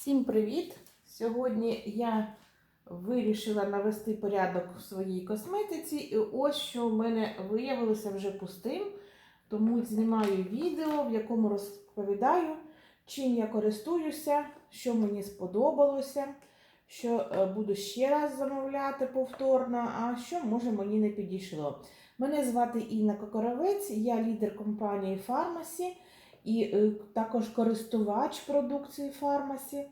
Всім привіт! Сьогодні я вирішила навести порядок в своїй косметиці. І ось що в мене виявилося вже пустим. Тому знімаю відео, в якому розповідаю, чим я користуюся, що мені сподобалося, що е, буду ще раз замовляти повторно, а що може мені не підійшло. Мене звати Інна Кокоровець, я лідер компанії Фармасі і е, також користувач продукції Фармасі.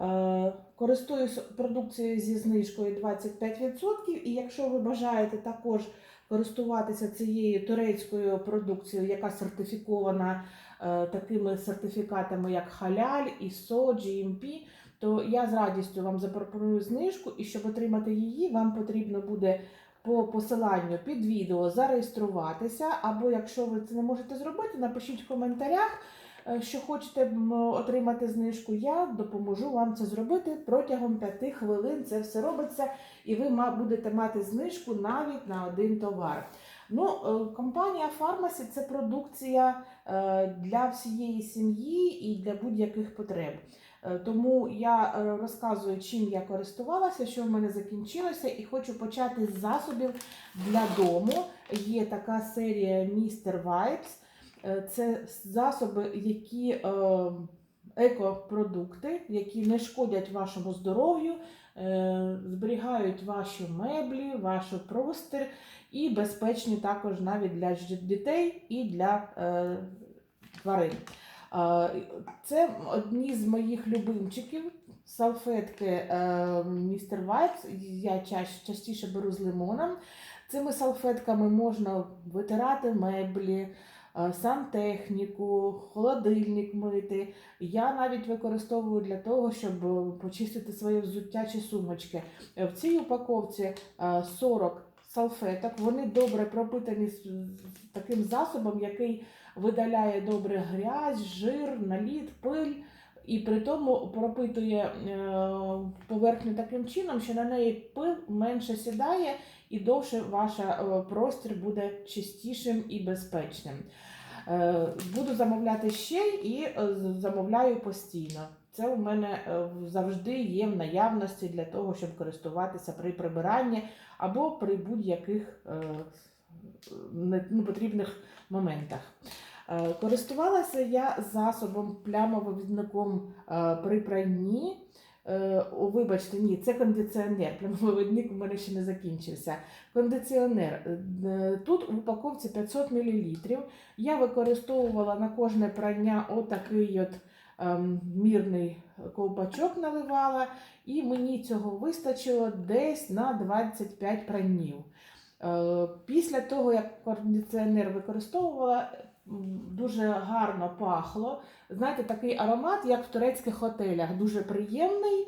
Е, Користуюсь продукцією зі знижкою 25%. І якщо ви бажаєте також користуватися цією турецькою продукцією, яка сертифікована е, такими сертифікатами, як Халяль, ISO, GMP, то я з радістю вам запропоную знижку, і щоб отримати її, вам потрібно буде по посиланню під відео зареєструватися, або якщо ви це не можете зробити, напишіть в коментарях, е, що хочете отримати знижку. Я допоможу вам це зробити протягом 5 хвилин. Це все робиться, і ви будете мати знижку навіть на один товар. Ну, е, компанія Фармасі це продукція е, для всієї сім'ї і для будь-яких потреб. Е, Тому я е, розказую, чим я користувалася, що в мене закінчилося, і хочу почати з засобів для дому. Є така серія Mr. Vibes. Е, Це засоби, які екопродукти, які не шкодять вашому здоров'ю, зберігають ваші меблі, ваш простір і безпечні також навіть для дітей і для тварин. Це одні з моїх любимчиків. Салфетки е, Mr. Vibes. Я частіше беру з лимоном. Цими салфетками можна витирати меблі, е, сантехніку, холодильник мити. Я навіть використовую для того, щоб почистити своє взуття чи сумочки. Е, В цій упаковці е, 40 салфеток. Вони добре пропитані таким засобом, який видаляє добре грязь, жир, наліт, пиль. І при тому пропитує е, поверхню таким чином, що на неї пил менше сідає і довше ваш простір буде чистішим і безпечним. Е, Буду замовляти ще і е, замовляю постійно. Це у мене е, завжди є в наявності для того, щоб користуватися при прибиранні або при будь-яких е, ну, потрібних моментах. Е, Користувалася я засобом плямовивідником е, при пранні. Е, О, вибачте, ні, це кондиціонер. Плямовивідник у мене ще не закінчився. Кондиціонер. Тут в упаковці 500 мл. Я використовувала на кожне прання отакий от ем, мірний ковпачок наливала, і мені цього вистачило десь на 25 пранів. Е, Після того, як кондиціонер використовувала, дуже гарно пахло. Знаєте, такий аромат, як в турецьких готелях, дуже приємний.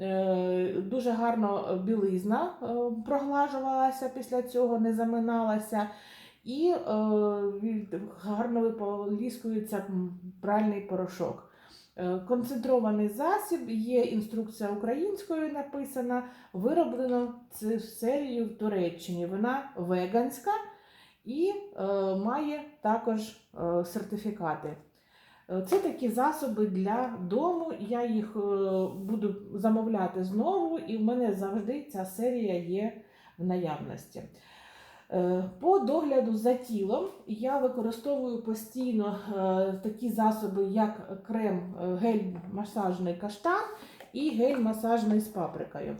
е, Дуже гарно білизна е, проглажувалася після цього, не заминалася. І гарно виполіскується пральний порошок. Е, Концентрований засіб, є інструкція українською написана. Вироблено цю серію в Туреччині. Вона веганська і е, має також е, сертифікати. Це такі засоби для дому. Я їх буду замовляти знову, і в мене завжди ця серія є в наявності. Е, По догляду за тілом я використовую постійно е, такі засоби, як крем е, гель-масажний каштан і гель-масажний з паприкою.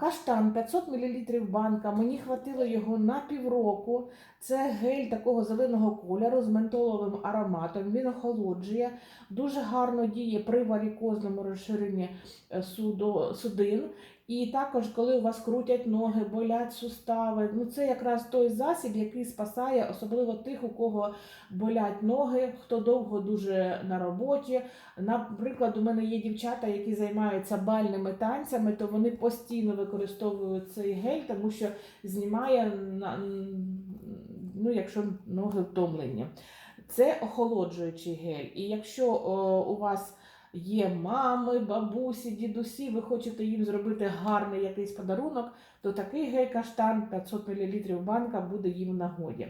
Каштан 500 мл банка. Мені хватило його на півроку. Це гель такого зеленого кольору з ментоловим ароматом. Він охолоджує, дуже гарно діє при варікозному розширенні судин. І також, коли у вас крутять ноги, болять сустави, ну це якраз той засіб, який спасає, особливо тих, у кого болять ноги, хто довго дуже на роботі. Наприклад, у мене є дівчата, які займаються бальними танцями, то вони постійно використовують цей гель, тому що знімає ну, якщо ноги втомлені. Це охолоджуючий гель. І якщо о, у вас є мами, бабусі, дідусі, ви хочете їм зробити гарний якийсь подарунок, то такий гель каштан 500 мл банка буде їм в нагоді.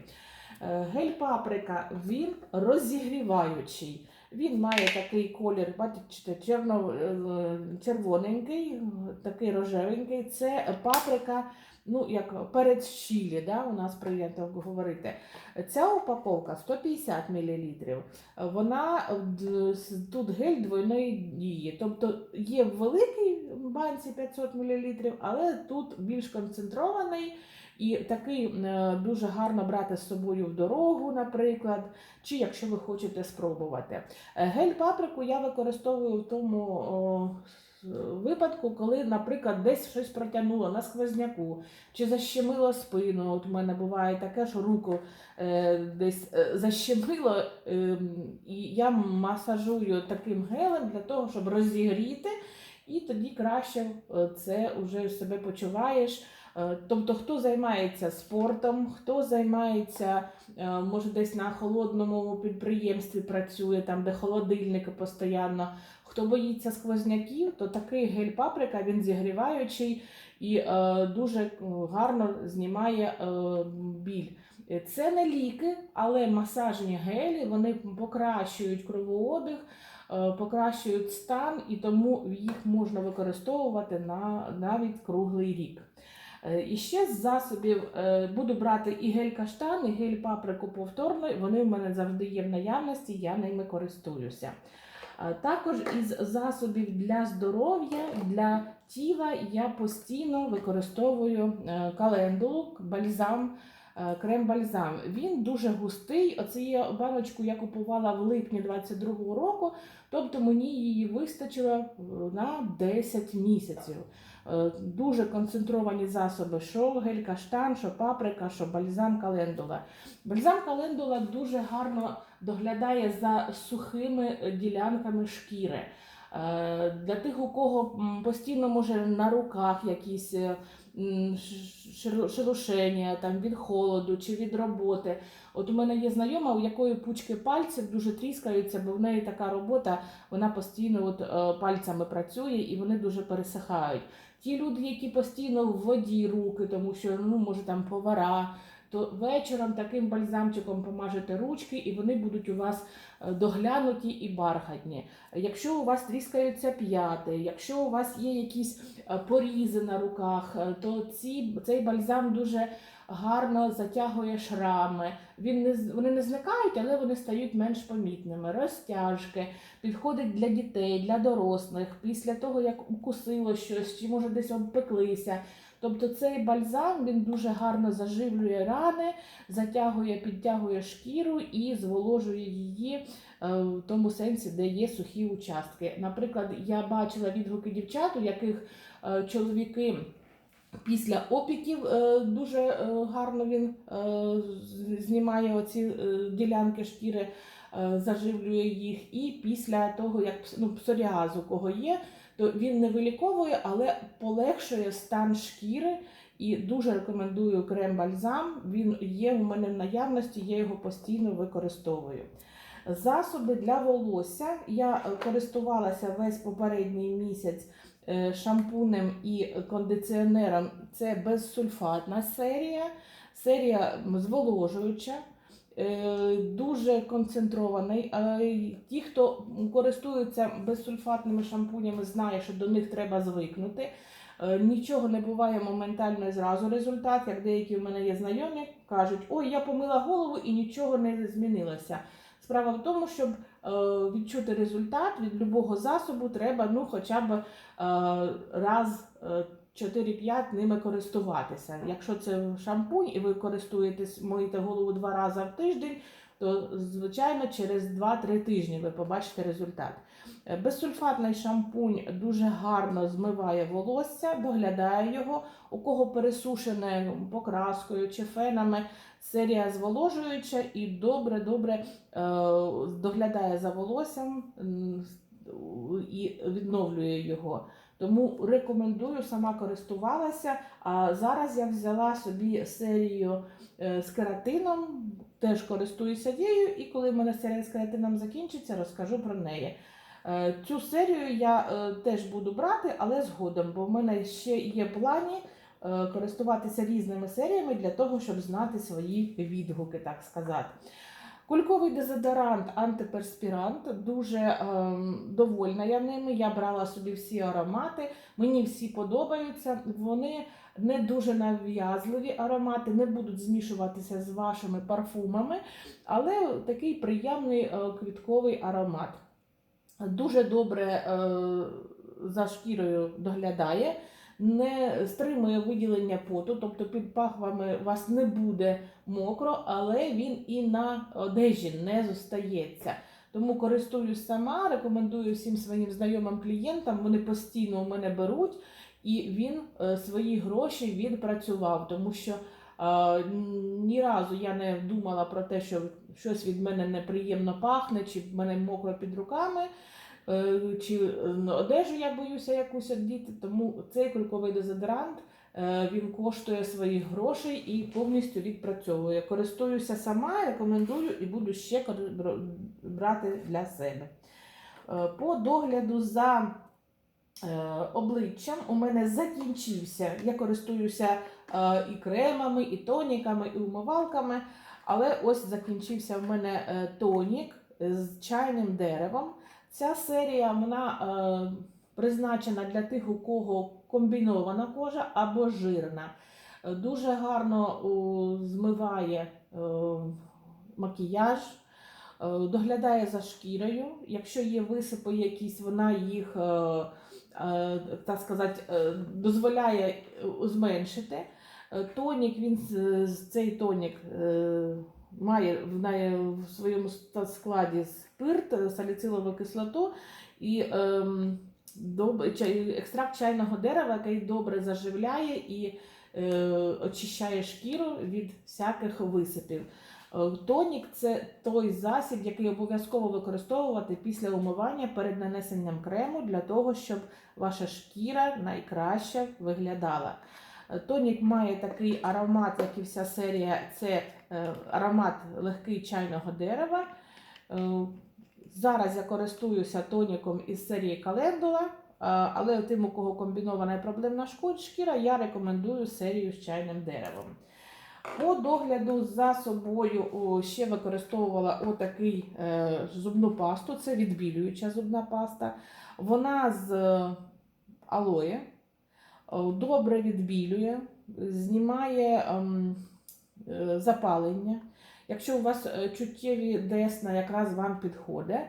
Е, Гель паприка він розігріваючий. Він має такий колір, бачите, черно, е, червоненький, е, такий рожевенький. Це паприка, ну як перець чилі, да, у нас прийнято говорити. Ця упаковка 150 мл. Вона е, тут гель двойної дії. Тобто є в великій банці 500 мл, але тут більш концентрований. І такий е, дуже гарно брати з собою в дорогу, наприклад, чи якщо ви хочете спробувати. Е, Гель паприку я використовую в тому випадку, коли, наприклад, десь щось протягнуло на сквозняку, чи защемило спину. От у мене буває таке, що руку е, десь е, защемило, е, і я масажую таким гелем для того, щоб розігріти, і тоді краще е, це вже себе почуваєш. Е, Тобто, хто займається спортом, хто займається, може, десь на холодному підприємстві працює, там, де холодильники постійно, хто боїться сквозняків, то такий гель паприка він зігріваючий і е, дуже е, гарно знімає е, біль. Це не ліки, але масажні гелі вони покращують кровообіг, е, покращують стан, і тому їх можна використовувати на навіть круглий рік. Е, І ще з засобів е, буду брати і гель каштан, і гель паприку повторно. Вони в мене завжди є в наявності, я ними користуюся. Е, Також із засобів для здоров'я, для тіла я постійно використовую е, календулу, бальзам, е, крем-бальзам. Він дуже густий. Оце є баночку я купувала в липні 22-го року, тобто мені її вистачило на 10 місяців. Дуже концентровані засоби, що гель каштан, що паприка, що бальзам календула. Бальзам календула дуже гарно доглядає за сухими е, ділянками шкіри. Е, Для тих, у кого постійно може на руках якісь е, шелушення там, від холоду чи від роботи. От у мене є знайома, у якої пучки пальців дуже тріскаються, бо в неї така робота, вона постійно от, пальцями працює і вони дуже пересихають. Ті люди, які постійно в воді руки, тому що ну, може там повара, то вечором таким бальзамчиком помажете ручки, і вони будуть у вас е, доглянуті і бархатні. Якщо у вас тріскаються п'яти, якщо у вас є якісь е, порізи на руках, е, то ці, цей бальзам дуже гарно затягує шрами. Він не, вони не зникають, але вони стають менш помітними. Розтяжки, підходить для дітей, для дорослих, після того, як укусило щось, чи може десь обпеклися. Тобто цей бальзам він дуже гарно заживлює рани, затягує, підтягує шкіру і зволожує її е, в тому сенсі, де є сухі участки. Наприклад, я бачила відгуки дівчат, у яких е, чоловіки. Після опіків е, дуже гарно він знімає оці ділянки шкіри, заживлює їх. І після того, як ну, псоріаз у кого є, то він не виліковує, але полегшує стан шкіри. І дуже рекомендую крем-бальзам. Він є у мене в наявності, я його постійно використовую. Засоби для волосся. Я користувалася весь попередній місяць е, шампунем і кондиціонером. Це безсульфатна серія, серія зволожуюча. Е, Дуже концентрований. Ті, хто користується безсульфатними шампунями, знає, що до них треба звикнути. Е, Нічого не буває моментально і зразу результат, як деякі в мене є знайомі, кажуть, ой, я помила голову і нічого не змінилося. Справа в тому, щоб е, відчути результат від будь-якого засобу, треба ну, хоча б раз 4-5 ними користуватися. Якщо це шампунь і ви користуєтесь, моїте голову два рази в тиждень, то звичайно через 2-3 тижні ви побачите результат. Е, Безсульфатний шампунь дуже гарно змиває волосся, доглядає його. У кого пересушене покраскою чи фенами, серія зволожуюча і добре-добре е, доглядає за волоссям і відновлює його. Тому рекомендую, сама користувалася. А зараз я взяла собі серію е, з кератином, теж користуюся нею, і коли в мене серія з кератином закінчиться, розкажу про неї. Е, Цю серію я е, теж буду брати, але згодом, бо в мене ще є плані користуватися різними серіями для того, щоб знати свої відгуки, так сказати. Кульковий дезодорант, антиперспірант, дуже ем, довольна я ними. Я брала собі всі аромати, мені всі подобаються. Вони не дуже нав'язливі аромати, не будуть змішуватися з вашими парфумами, але такий приємний е, квітковий аромат. Дуже добре е, за шкірою доглядає, не стримує виділення поту, тобто під пахвами вас не буде мокро, але він і на одежі не зостається. Тому користуюсь сама, рекомендую всім своїм знайомим клієнтам. Вони постійно у мене беруть, і він е, свої гроші відпрацював, тому що е, ні разу я не думала про те, що щось від мене неприємно пахне, чи в мене мокро під руками. Е, Чи е, одежу я боюся якусь одіти, тому цей кульковий дезодорант е, він коштує своїх грошей і повністю відпрацьовує. Користуюся сама, рекомендую і буду ще брати для себе. Е, По догляду за обличчям у мене закінчився. Я користуюся і кремами, і тоніками, і умивалками. Але ось закінчився в мене тонік з чайним деревом. Ця серія вона е, призначена для тих, у кого комбінована кожа або жирна. Е, Дуже гарно о, змиває е, макіяж, е, доглядає за шкірою. Якщо є висипи якісь, вона їх, е, е, так сказати, е, дозволяє е, зменшити. Е, Тонік, він цей тонік е, має в неї в своєму складі спирт, е, саліцилову кислоту і ем, доб- чай- екстракт чайного дерева, який добре заживляє і е, очищає шкіру від всяких висипів. Е, Тонік це той засіб, який обов'язково використовувати після умивання перед нанесенням крему для того, щоб ваша шкіра найкраще виглядала. Тонік має такий аромат, як і вся серія, це е, аромат легкий чайного дерева. Е, Зараз я користуюся тоніком із серії Календула, е, але тим, у кого комбінована і проблемна шкіра, я рекомендую серію з чайним деревом. По догляду за собою ще використовувала отакий зубну пасту, це відбілююча зубна паста. Вона з алоє, добре відбілює, знімає ем, е, запалення. Якщо у вас е, чуттєві десна якраз вам підходить, е,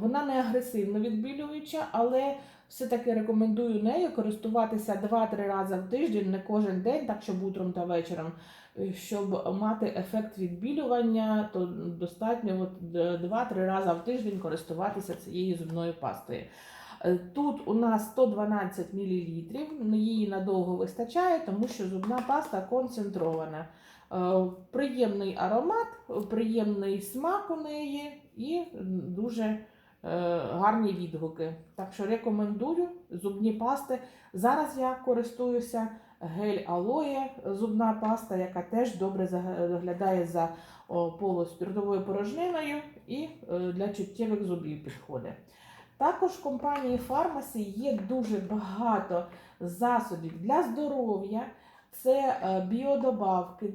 вона не агресивно відбілююча, але все-таки рекомендую нею користуватися 2-3 рази в тиждень, не кожен день, так щоб утром та вечором. Е, Щоб мати ефект відбілювання, то достатньо 2-3 рази в тиждень користуватися цією зубною пастою. Е, Тут у нас 112 мл, її надовго вистачає, тому що зубна паста концентрована. Е, Приємний аромат, приємний смак у неї і дуже е, гарні відгуки. Так що рекомендую зубні пасти. Зараз я користуюся гель алоє, зубна паста, яка теж добре заг- доглядає за о, полуспіртовою порожниною і для чуттєвих зубів підходить. Також в компанії Фармасі є дуже багато засобів для здоров'я. Це е, біодобавки,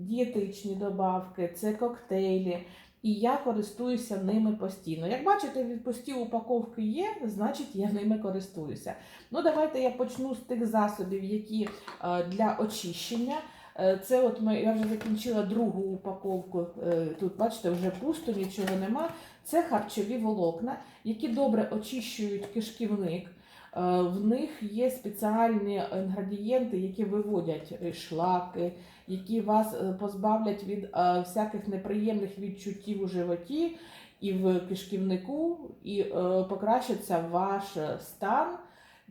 дієтичні добавки, це коктейлі. І я користуюся ними постійно. Як бачите, від упаковки є, значить я ними користуюся. Ну, давайте я почну з тих засобів, які е, для очищення. Е, Це от ми, я вже закінчила другу упаковку. Тут, бачите, вже пусто, нічого нема. Це харчові волокна, які добре очищують кишківник. Е, В них є спеціальні інгредієнти, які виводять шлаки, які вас е, позбавлять від е, всяких неприємних відчуттів у животі і в кишківнику, і покращиться ваш стан.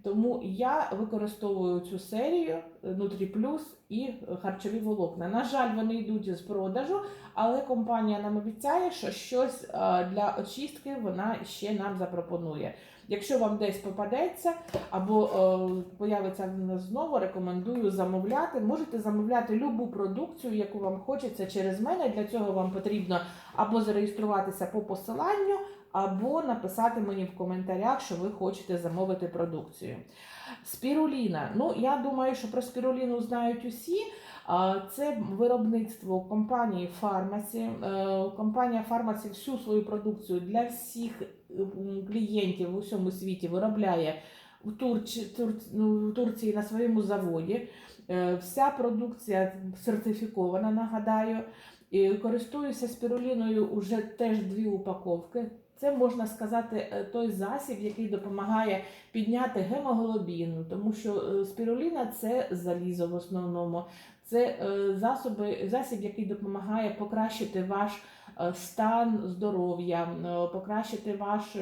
Тому я використовую цю серію Nutri і харчові волокна. На жаль, вони йдуть з продажу, але компанія нам обіцяє, що щось е, для очистки вона ще нам запропонує. Якщо вам десь попадеться або е, появиться знову, рекомендую замовляти. Можете замовляти любу продукцію, яку вам хочеться через мене. Для цього вам потрібно або зареєструватися по посиланню, або написати мені в коментарях, що ви хочете замовити продукцію. Спіруліна. Ну, я думаю, що про спіруліну знають усі. Це виробництво компанії Фармасі. Е, Компанія Фармасі всю свою продукцію для всіх клієнтів в усьому світі виробляє в, Турчі, Тур, ну, в Турції на своєму заводі. Е, Вся продукція сертифікована, нагадаю. І користуюся спіруліною уже теж дві упаковки. Це можна сказати е, той засіб, який допомагає підняти гемоглобін, тому що е, спіруліна це залізо в основному. Це е, засоби, засіб, який допомагає покращити ваш стан здоров'я, покращити ваш,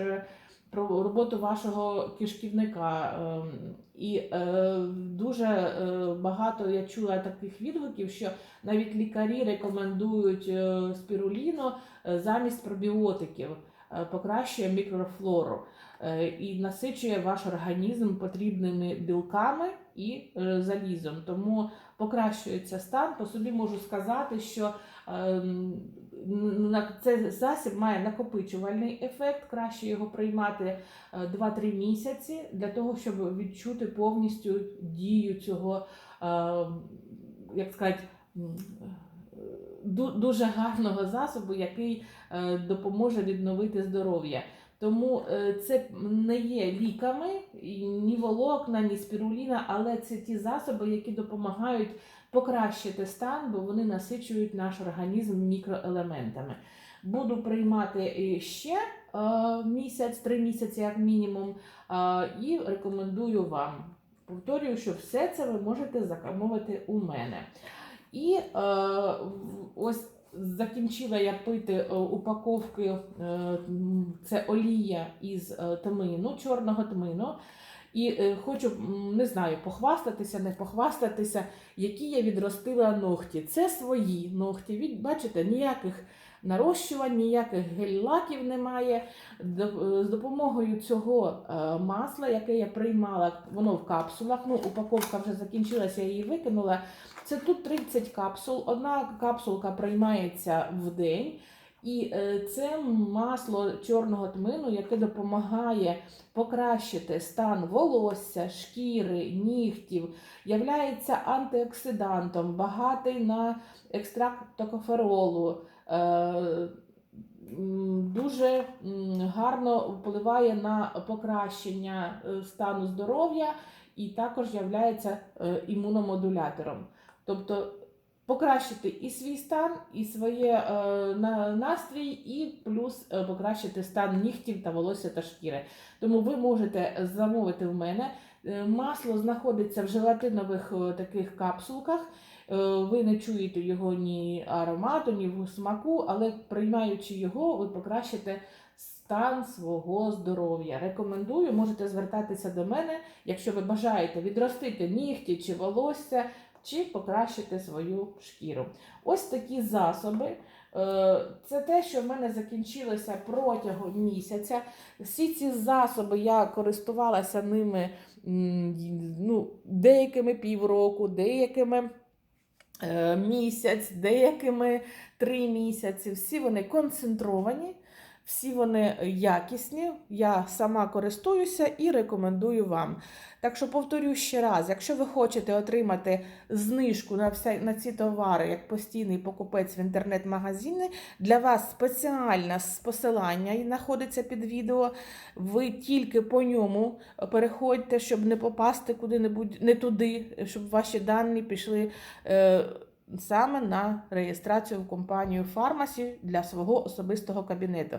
роботу вашого кишківника. Ем, І дуже багато я чула таких відгуків, що навіть лікарі рекомендують спіруліну замість пробіотиків, покращує мікрофлору е, і насичує ваш організм потрібними білками і е, залізом. Тому покращується стан. По собі можу сказати, що ем, цей засіб має накопичувальний ефект, краще його приймати е, 2-3 місяці для того, щоб відчути повністю дію цього, е, як сказати, е, дуже гарного засобу, який е, допоможе відновити здоров'я. Тому е, це не є ліками, ні волокна, ні спіруліна, але це ті засоби, які допомагають покращити стан, бо вони насичують наш організм мікроелементами. Буду приймати ще е, місяць, три місяці, як мінімум, і рекомендую вам. Повторюю, що все це ви можете замовити у мене. І е, ось закінчила я пити е, упаковки, е, це олія із е, тмину, чорного тмину. І е, хочу, не знаю, похвастатися, не похвастатися, які я відростила ногті. Це свої ногті. Від, бачите, ніяких нарощувань, ніяких гель-лаків немає. З допомогою цього масла, яке я приймала, воно в капсулах. Ну, упаковка вже закінчилася, я її викинула. Це тут 30 капсул. Одна капсулка приймається в день. І е, це масло чорного тмину, яке допомагає покращити стан волосся, шкіри, нігтів, являється антиоксидантом, багатий на екстракт токоферолу. Е, Дуже гарно впливає на покращення е, стану здоров'я і також являється імуномодулятором. Тобто покращити і свій стан, і своє е, настрій, і плюс е, покращити стан нігтів та волосся та шкіри. Тому ви можете замовити в мене. Е, Масло знаходиться в желатинових таких капсулках. Ви не чуєте його ні аромату, ні в смаку, але приймаючи його, ви покращите стан свого здоров'я. Рекомендую, можете звертатися до мене, якщо ви бажаєте відростити нігті чи волосся, чи покращити свою шкіру. Ось такі засоби. Е, Це те, що в мене закінчилося протягом місяця. Всі ці засоби я користувалася ними ну, деякими півроку, деякими е, місяць, деякими три місяці. Всі вони концентровані, всі вони якісні. Я сама користуюся і рекомендую вам. Так що повторю ще раз: якщо ви хочете отримати знижку на вся, на ці товари як постійний покупець в інтернет-магазині, для вас спеціальне посилання знаходиться під відео. Ви тільки по ньому переходьте, щоб не попасти куди-небудь не туди, щоб ваші дані пішли. Е, Саме на реєстрацію в компанію Фармасі для свого особистого кабінету.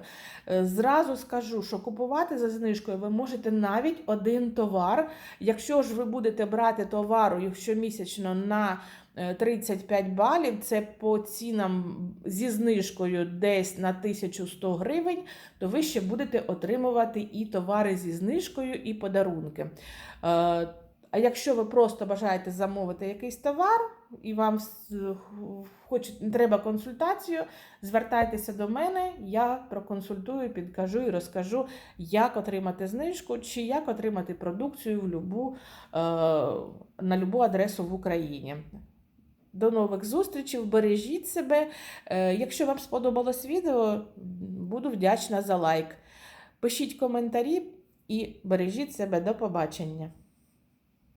Е, Зразу скажу, що купувати за знижкою ви можете навіть один товар. Якщо ж ви будете брати товару щомісячно на е, 35 балів, це по цінам зі знижкою десь на 1100 гривень, то ви ще будете отримувати і товари зі знижкою, і подарунки. Е, А якщо ви просто бажаєте замовити якийсь товар і вам хоч- треба консультацію, звертайтеся до мене, я проконсультую, підкажу і розкажу, як отримати знижку чи як отримати продукцію в любу, е, на любу адресу в Україні. До нових зустрічей, бережіть себе. Е, Якщо вам сподобалось відео, буду вдячна за лайк. Пишіть коментарі і бережіть себе. До побачення!